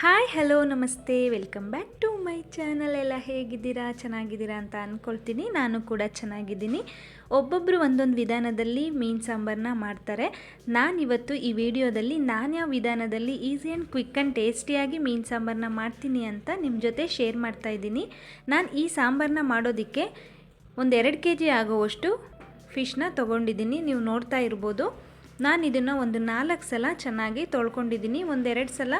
Hi, hello, ನಮಸ್ತೆ, welcome back to my channel. ಎಲ್ಲ ಹೇಗಿದ್ದೀರಾ? ಚೆನ್ನಾಗಿದ್ದೀರಾ ಅಂತ ಅಂದ್ಕೊಳ್ತೀನಿ ನಾನು ಕೂಡ ಚೆನ್ನಾಗಿದ್ದೀನಿ. ಒಬ್ಬೊಬ್ಬರು ಒಂದೊಂದು ವಿಧಾನದಲ್ಲಿ ಮೀನು ಸಾಂಬಾರನ್ನ ಮಾಡ್ತಾರೆ. ನಾನಿವತ್ತು ಈ ವಿಡಿಯೋದಲ್ಲಿ ನಾನು ಯಾವ ವಿಧಾನದಲ್ಲಿ ಈಸಿ ಆ್ಯಂಡ್ ಕ್ವಿಕ್ ಆ್ಯಂಡ್ ಟೇಸ್ಟಿಯಾಗಿ ಮೀನು ಸಾಂಬಾರನ್ನ ಮಾಡ್ತೀನಿ ಅಂತ ನಿಮ್ಮ ಜೊತೆ ಶೇರ್ ಮಾಡ್ತಾ ಇದ್ದೀನಿ. ನಾನು ಈ ಸಾಂಬಾರನ್ನ ಮಾಡೋದಕ್ಕೆ ಒಂದು ಎರಡು ಕೆ ಜಿ ಆಗೋವಷ್ಟು ಫಿಶ್ನ ತೊಗೊಂಡಿದ್ದೀನಿ. ನೀವು ನೋಡ್ತಾ ಇರ್ಬೋದು. ನಾನು ಇದನ್ನು ಒಂದು ನಾಲ್ಕು ಸಲ ಚೆನ್ನಾಗಿ ತೊಳ್ಕೊಂಡಿದ್ದೀನಿ. ಒಂದೆರಡು ಸಲ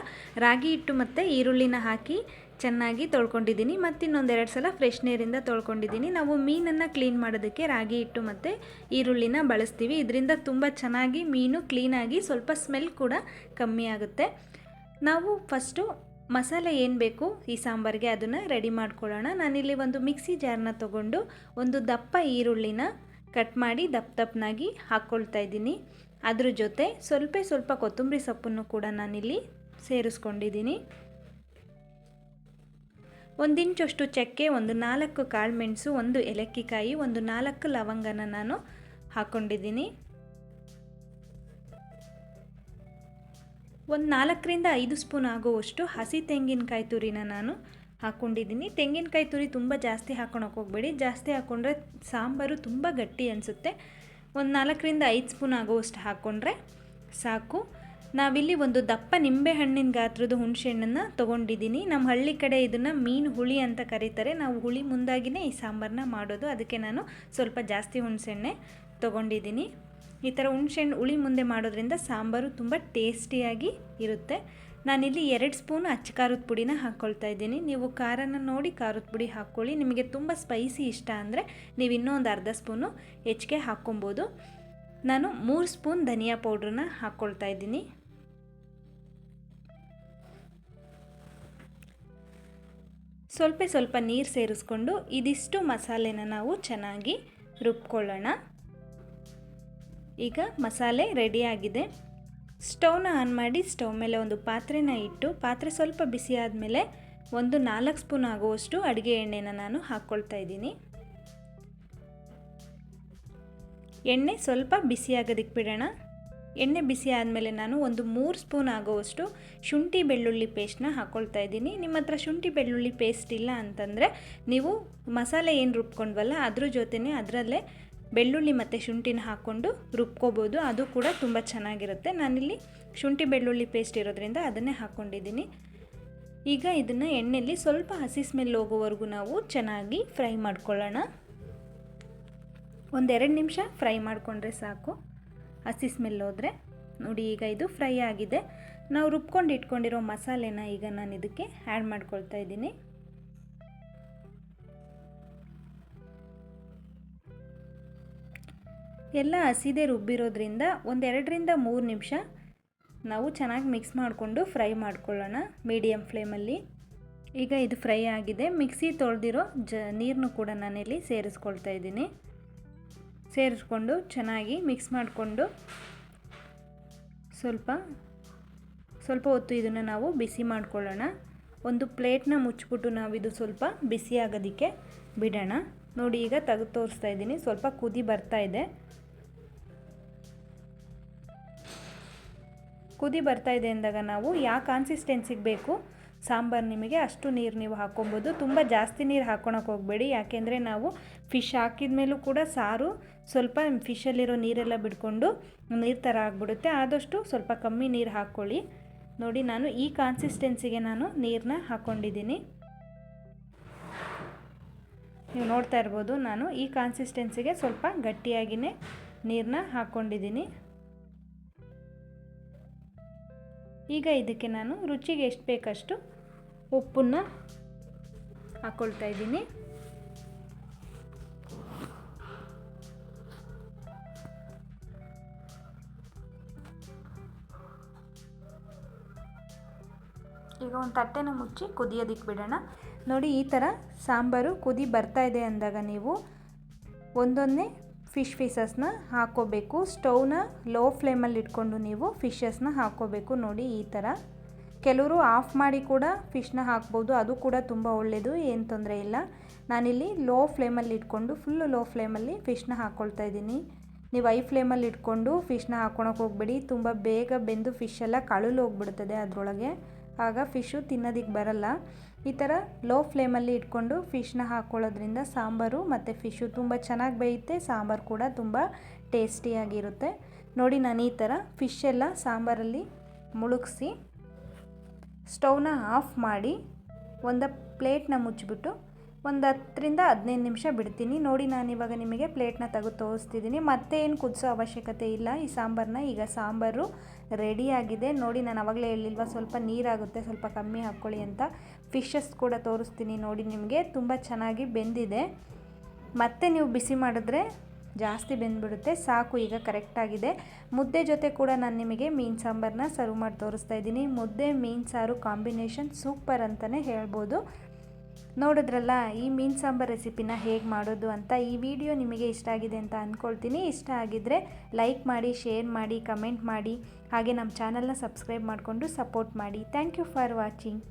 ರಾಗಿ ಹಿಟ್ಟು ಮತ್ತು ಈರುಳ್ಳಿನ ಹಾಕಿ ಚೆನ್ನಾಗಿ ತೊಳ್ಕೊಂಡಿದ್ದೀನಿ. ಮತ್ತು ಇನ್ನೊಂದೆರಡು ಸಲ ಫ್ರೆಶ್ ನೀರಿಂದ ತೊಳ್ಕೊಂಡಿದ್ದೀನಿ. ನಾವು ಮೀನನ್ನು ಕ್ಲೀನ್ ಮಾಡೋದಕ್ಕೆ ರಾಗಿ ಹಿಟ್ಟು ಮತ್ತು ಈರುಳ್ಳಿನ ಬಳಸ್ತೀವಿ. ಇದರಿಂದ ತುಂಬ ಚೆನ್ನಾಗಿ ಮೀನು ಕ್ಲೀನಾಗಿ ಸ್ವಲ್ಪ ಸ್ಮೆಲ್ ಕೂಡ ಕಮ್ಮಿ ಆಗುತ್ತೆ. ನಾವು ಫಸ್ಟು ಮಸಾಲೆ ಏನು ಬೇಕು ಈ ಸಾಂಬಾರಿಗೆ ಅದನ್ನು ರೆಡಿ ಮಾಡ್ಕೊಳ್ಳೋಣ. ನಾನಿಲ್ಲಿ ಒಂದು ಮಿಕ್ಸಿ ಜಾರ್ನ ತೊಗೊಂಡು ಒಂದು ದಪ್ಪ ಈರುಳ್ಳಿನ ಕಟ್ ಮಾಡಿ ದಪ್ಪ ದಪ್ಪನಾಗಿ ಹಾಕ್ಕೊಳ್ತಾ ಇದ್ದೀನಿ. ಅದ್ರ ಜೊತೆ ಸ್ವಲ್ಪ ಸ್ವಲ್ಪ ಕೊತ್ತಂಬರಿ ಸೊಪ್ಪನ್ನು ಕೂಡ ನಾನಿಲ್ಲಿ ಸೇರಿಸ್ಕೊಂಡಿದ್ದೀನಿ. ಒಂದಿಂಚಷ್ಟು ಚಕ್ಕೆ, ಒಂದು ನಾಲ್ಕು ಕಾಳು ಮೆಣಸು, ಒಂದು ಏಲಕ್ಕಿಕಾಯಿ, ಒಂದು ನಾಲ್ಕು ಲವಂಗನ ನಾನು ಹಾಕ್ಕೊಂಡಿದ್ದೀನಿ ಒಂದು ನಾಲ್ಕರಿಂದ ಐದು ಸ್ಪೂನ್ ಆಗುವಷ್ಟು ಹಸಿ ತೆಂಗಿನಕಾಯಿ ತುರಿನ ನಾನು ಹಾಕ್ಕೊಂಡಿದ್ದೀನಿ ತೆಂಗಿನಕಾಯಿ ತುರಿ ತುಂಬ ಜಾಸ್ತಿ ಹಾಕೊಳಕ್ಕೆ ಹೋಗಬೇಡಿ. ಜಾಸ್ತಿ ಹಾಕ್ಕೊಂಡ್ರೆ ಸಾಂಬಾರು ತುಂಬ ಗಟ್ಟಿ ಅನಿಸುತ್ತೆ. ಒಂದು ನಾಲ್ಕರಿಂದ ಐದು ಸ್ಪೂನ್ ಆಗುವಷ್ಟು ಹಾಕ್ಕೊಂಡ್ರೆ ಸಾಕು. ನಾವಿಲ್ಲಿ ಒಂದು ದಪ್ಪ ನಿಂಬೆ ಹಣ್ಣಿನ ಗಾತ್ರದ ಹುಣಸೆಹಣ್ಣನ್ನು ತೊಗೊಂಡಿದ್ದೀನಿ ನಮ್ಮ ಹಳ್ಳಿ ಕಡೆ ಇದನ್ನು ಮೀನು ಹುಳಿ ಅಂತ ಕರೀತಾರೆ. ನಾವು ಹುಳಿ ಮುಂದಾಗಿಯೇ ಈ ಸಾಂಬಾರನ್ನ ಮಾಡೋದು. ಅದಕ್ಕೆ ನಾನು ಸ್ವಲ್ಪ ಜಾಸ್ತಿ ಹುಣಸೆಣ್ಣೆ ತೊಗೊಂಡಿದ್ದೀನಿ ಈ ಥರ ಹುಣಸೆಹಣ್ಣು ಹುಳಿ ಮುಂದೆ ಮಾಡೋದ್ರಿಂದ ಸಾಂಬಾರು ತುಂಬ ಟೇಸ್ಟಿಯಾಗಿ ಇರುತ್ತೆ. ನಾನಿಲ್ಲಿ ಎರಡು ಸ್ಪೂನ್ ಅಚ್ಚ ಖಾರದ ಪುಡಿನ ಹಾಕ್ಕೊಳ್ತಾ ಇದ್ದೀನಿ. ನೀವು ಖಾರನ ನೋಡಿ ಖಾರದ ಪುಡಿ ಹಾಕ್ಕೊಳ್ಳಿ. ನಿಮಗೆ ತುಂಬ ಸ್ಪೈಸಿ ಇಷ್ಟ ಅಂದರೆ ನೀವು ಇನ್ನೊಂದು ಅರ್ಧ ಸ್ಪೂನು ಹೆಚ್ಚಿಗೆ ಹಾಕ್ಕೊಬೋದು. ನಾನು ಮೂರು ಸ್ಪೂನ್ ಧನಿಯಾ ಪೌಡ್ರನ್ನ ಹಾಕ್ಕೊಳ್ತಾ ಇದ್ದೀನಿ. ಸ್ವಲ್ಪ ಸ್ವಲ್ಪ ನೀರು ಸೇರಿಸ್ಕೊಂಡು ಇದಿಷ್ಟು ಮಸಾಲೆನ ನಾವು ಚೆನ್ನಾಗಿ ರುಬ್ಕೊಳ್ಳೋಣ. ಈಗ ಮಸಾಲೆ ರೆಡಿಯಾಗಿದೆ ಸ್ಟವ್ನ ಆನ್ ಮಾಡಿ ಸ್ಟೌವ್ ಮೇಲೆ ಒಂದು ಪಾತ್ರೆನ ಇಟ್ಟು, ಪಾತ್ರೆ ಸ್ವಲ್ಪ ಬಿಸಿ ಆದಮೇಲೆ ಒಂದು ನಾಲ್ಕು ಸ್ಪೂನ್ ಆಗುವಷ್ಟು ಅಡುಗೆ ಎಣ್ಣೆನ ನಾನು ಹಾಕ್ಕೊಳ್ತಾ ಇದ್ದೀನಿ. ಎಣ್ಣೆ ಸ್ವಲ್ಪ ಬಿಸಿಯಾಗೋದಕ್ಕೆ ಬಿಡೋಣ. ಎಣ್ಣೆ ಬಿಸಿ ಆದಮೇಲೆ ನಾನು ಒಂದು ಮೂರು ಸ್ಪೂನ್ ಆಗುವಷ್ಟು ಶುಂಠಿ ಬೆಳ್ಳುಳ್ಳಿ ಪೇಸ್ಟ್ನ ಹಾಕ್ಕೊಳ್ತಾ ಇದ್ದೀನಿ. ನಿಮ್ಮ ಹತ್ರ ಶುಂಠಿ ಬೆಳ್ಳುಳ್ಳಿ ಪೇಸ್ಟ್ ಇಲ್ಲ ಅಂತಂದರೆ ನೀವು ಮಸಾಲೆ ಏನು ರುಬ್ಕೊಂಡ್ವಲ್ಲ ಅದ್ರ ಜೊತೆನೇ ಅದರಲ್ಲೇ ಬೆಳ್ಳುಳ್ಳಿ ಮತ್ತು ಶುಂಠಿನ ಹಾಕ್ಕೊಂಡು ರುಬ್ಕೋಬೋದು. ಅದು ಕೂಡ ತುಂಬ ಚೆನ್ನಾಗಿರುತ್ತೆ. ನಾನಿಲ್ಲಿ ಶುಂಠಿ ಬೆಳ್ಳುಳ್ಳಿ ಪೇಸ್ಟ್ ಇರೋದ್ರಿಂದ ಅದನ್ನೇ ಹಾಕ್ಕೊಂಡಿದ್ದೀನಿ. ಈಗ ಇದನ್ನು ಎಣ್ಣೆಯಲ್ಲಿ ಸ್ವಲ್ಪ ಹಸಿ ಸ್ಮೆಲ್ ಹೋಗೋವರೆಗೂ ನಾವು ಚೆನ್ನಾಗಿ ಫ್ರೈ ಮಾಡ್ಕೊಳ್ಳೋಣ. ಒಂದೆರಡು ನಿಮಿಷ ಫ್ರೈ ಮಾಡಿಕೊಂಡ್ರೆ ಸಾಕು. ಹಸಿ ಸ್ಮೆಲ್ ಹೋದರೆ. ನೋಡಿ, ಈಗ ಇದು ಫ್ರೈ ಆಗಿದೆ. ನಾವು ರುಬ್ಕೊಂಡು ಇಟ್ಕೊಂಡಿರೋ ಮಸಾಲೆನ ಈಗ ನಾನು ಇದಕ್ಕೆ ಆ್ಯಡ್ ಮಾಡ್ಕೊಳ್ತಾ ಇದ್ದೀನಿ. ಎಲ್ಲ ಹಸಿದೆ ರುಬ್ಬಿರೋದ್ರಿಂದ ಒಂದೆರಡರಿಂದ ಮೂರು ನಿಮಿಷ ನಾವು ಚೆನ್ನಾಗಿ ಮಿಕ್ಸ್ ಮಾಡಿಕೊಂಡು ಫ್ರೈ ಮಾಡ್ಕೊಳ್ಳೋಣ ಮೀಡಿಯಮ್ ಫ್ಲೇಮಲ್ಲಿ ಈಗ ಇದು ಫ್ರೈ ಆಗಿದೆ. ಮಿಕ್ಸಿ ತೊಳೆದಿರೋ ಜ ನೀರನ್ನು ಕೂಡ ನಾನಿಲ್ಲಿ ಸೇರಿಸ್ಕೊಳ್ತಾ ಇದ್ದೀನಿ. ಸೇರಿಸ್ಕೊಂಡು ಚೆನ್ನಾಗಿ ಮಿಕ್ಸ್ ಮಾಡಿಕೊಂಡು ಸ್ವಲ್ಪ ಸ್ವಲ್ಪ ಹೊತ್ತು ಇದನ್ನು ನಾವು ಬಿಸಿ ಮಾಡ್ಕೊಳ್ಳೋಣ. ಒಂದು ಪ್ಲೇಟ್ನ ಮುಚ್ಚಿಬಿಟ್ಟು ನಾವು ಇದು ಸ್ವಲ್ಪ ಬಿಸಿ ಆಗೋದಕ್ಕೆ ಬಿಡೋಣ. ನೋಡಿ ಈಗ ತೆಗೆದು ತೋರಿಸ್ತಾ ಇದ್ದೀನಿ. ಸ್ವಲ್ಪ ಕುದಿ ಬರ್ತಾ ಇದೆ. ಕುದಿ ಬರ್ತಾ ಇದೆ ಅಂದಾಗ ನಾವು ಯಾವ ಕಾನ್ಸಿಸ್ಟೆನ್ಸಿಗೆ ಬೇಕು? ಸಾಂಬಾರು ನಿಮಗೆ ಅಷ್ಟು ನೀರು ನೀವು ಹಾಕ್ಕೊಬೋದು. ತುಂಬ ಜಾಸ್ತಿ ನೀರು ಹಾಕೊಳಕ್ಕೆ ಹೋಗಬೇಡಿ. ಯಾಕೆಂದರೆ ನಾವು ಫಿಶ್ ಹಾಕಿದ ಮೇಲೂ ಕೂಡ ಸಾರು ಸ್ವಲ್ಪ ಫಿಶಲ್ಲಿರೋ ನೀರೆಲ್ಲ ಬಿಡ್ಕೊಂಡು ನೀರು ಥರ ಆಗಿಬಿಡುತ್ತೆ. ಆದಷ್ಟು ಸ್ವಲ್ಪ ಕಮ್ಮಿ ನೀರು ಹಾಕ್ಕೊಳ್ಳಿ. ನೋಡಿ, ನಾನು ಈ ಕಾನ್ಸಿಸ್ಟೆನ್ಸಿಗೆ ನಾನು ನೀರನ್ನ ಹಾಕ್ಕೊಂಡಿದ್ದೀನಿ ನೀವು ನೋಡ್ತಾ ಇರ್ಬೋದು, ನಾನು ಈ ಕಾನ್ಸಿಸ್ಟೆನ್ಸಿಗೆ ಸ್ವಲ್ಪ ಗಟ್ಟಿಯಾಗಿಯೇ ನೀರನ್ನ ಹಾಕ್ಕೊಂಡಿದ್ದೀನಿ ಈಗ ಇದಕ್ಕೆ ನಾನು ರುಚಿಗೆ ಎಷ್ಟು ಬೇಕಷ್ಟು ಉಪ್ಪನ್ನು ಹಾಕ್ಕೊಳ್ತಾ ಇದ್ದೀನಿ. ಈಗ ಒಂದು ತಟ್ಟೆನ ಮುಚ್ಚಿ ಕುದಿಯೋದಿಕ್ಕೆ ಬಿಡೋಣ. ನೋಡಿ ಈ ಥರ ಸಾಂಬಾರು ಕುದಿ ಬರ್ತಾ ಇದೆ ಅಂದಾಗ ನೀವು ಒಂದೊಂದೇ ಫಿಶ್ ಪೀಸಸ್ನ ಹಾಕೋಬೇಕು. ಸ್ಟೌವ್ನ ಲೋ ಫ್ಲೇಮಲ್ಲಿ ಇಟ್ಕೊಂಡು ನೀವು ಫಿಶಸ್ನ ಹಾಕೋಬೇಕು. ನೋಡಿ ಈ ಥರ. ಕೆಲವರು ಆಫ್ ಮಾಡಿ ಕೂಡ ಫಿಶ್ನ ಹಾಕ್ಬೋದು. ಅದು ಕೂಡ ತುಂಬ ಒಳ್ಳೆಯದು ಏನು ತೊಂದರೆ ಇಲ್ಲ. ನಾನಿಲ್ಲಿ ಲೋ ಫ್ಲೇಮಲ್ಲಿ ಇಟ್ಕೊಂಡು ಫುಲ್ಲು ಲೋ ಫ್ಲೇಮಲ್ಲಿ ಫಿಶ್ನ ಹಾಕ್ಕೊಳ್ತಾ ಇದ್ದೀನಿ. ನೀವು ಐ ಫ್ಲೇಮಲ್ಲಿ ಇಟ್ಕೊಂಡು ಫಿಶ್ನ ಹಾಕ್ಕೊಳಕ್ಕೆ ಹೋಗ್ಬೇಡಿ. ತುಂಬ ಬೇಗ ಬೆಂದು ಫಿಶ್ ಎಲ್ಲ ಕಳಲು ಹೋಗ್ಬಿಡ್ತದೆ ಅದರೊಳಗೆ. ಆಗ ಫಿಶು ತಿನ್ನೋದಕ್ಕೆ ಬರಲ್ಲ. ಈ ಥರ ಲೋ ಫ್ಲೇಮಲ್ಲಿ ಇಟ್ಕೊಂಡು ಫಿಶ್ನ ಹಾಕ್ಕೊಳ್ಳೋದ್ರಿಂದ ಸಾಂಬಾರು ಮತ್ತು ಫಿಶು ತುಂಬ ಚೆನ್ನಾಗಿ ಬೇಯುತ್ತೆ, ಸಾಂಬಾರು ಕೂಡ ತುಂಬ ಟೇಸ್ಟಿಯಾಗಿರುತ್ತೆ ನೋಡಿ ನಾನು ಈ ಥರ ಫಿಶ್ ಎಲ್ಲ ಸಾಂಬಾರಲ್ಲಿ ಮುಳುಗಿಸಿ ಸ್ಟೌವ್ನ ಆಫ್ ಮಾಡಿ ಒಂದು ಪ್ಲೇಟ್ನ ಮುಚ್ಚಿಬಿಟ್ಟು ಒಂದು ಹತ್ತರಿಂದ ಹದಿನೈದು ನಿಮಿಷ ಬಿಡ್ತೀನಿ. ನೋಡಿ ನಾನು ಇವಾಗ ನಿಮಗೆ ಪ್ಲೇಟ್ನ ತೆಗೆದು ತೋರಿಸ್ತಿದ್ದೀನಿ. ಮತ್ತೆ ಏನು ಕುದಿಸೋ ಅವಶ್ಯಕತೆ ಇಲ್ಲ. ಈ ಸಾಂಬಾರನ್ನ ಈಗ ಸಾಂಬಾರು ರೆಡಿಯಾಗಿದೆ ನೋಡಿ ನಾನು ಅವಾಗಲೇ ಹೇಳಿಲ್ವಾ, ಸ್ವಲ್ಪ ನೀರಾಗುತ್ತೆ, ಸ್ವಲ್ಪ ಕಮ್ಮಿ ಹಾಕ್ಕೊಳ್ಳಿ ಅಂತ. ಫಿಶಸ್ ಕೂಡ ತೋರಿಸ್ತೀನಿ ನೋಡಿ ನಿಮಗೆ. ತುಂಬ ಚೆನ್ನಾಗಿ ಬೆಂದಿದೆ. ಮತ್ತೆ ನೀವು ಬಿಸಿ ಮಾಡಿದ್ರೆ ಜಾಸ್ತಿ ಬೆಂದ್ಬಿಡುತ್ತೆ. ಸಾಕು, ಈಗ ಕರೆಕ್ಟಾಗಿದೆ ಮುದ್ದೆ ಜೊತೆ ಕೂಡ ನಾನು ನಿಮಗೆ ಮೀನು ಸಾಂಬಾರನ್ನ ಸರ್ವ್ ಮಾಡಿ ತೋರಿಸ್ತಾ ಇದ್ದೀನಿ. ಮುದ್ದೆ, ಮೀನು ಸಾರು ಕಾಂಬಿನೇಷನ್ ಸೂಪರ್ ಅಂತಲೇ ಹೇಳ್ಬೋದು. ನೋಡಿದ್ರಲ್ಲ, ಈ ಮೀನು ಸಾಂಬಾರ್ ರೆಸಿಪಿನ ಹೇಗೆ ಮಾಡೋದು ಅಂತ ಈ ವಿಡಿಯೋ ನಿಮಗೆ ಇಷ್ಟ ಆಗಿದೆ ಅಂತ ಅಂದ್ಕೊಳ್ತೀನಿ ಇಷ್ಟ ಆಗಿದ್ದರೆ ಲೈಕ್ ಮಾಡಿ, ಶೇರ್ ಮಾಡಿ, ಕಮೆಂಟ್ ಮಾಡಿ. ಹಾಗೆ ನಮ್ಮ ಚಾನಲ್ನ ಸಬ್ಸ್ಕ್ರೈಬ್ ಮಾಡಿಕೊಂಡು ಸಪೋರ್ಟ್ ಮಾಡಿ. Thank you for watching.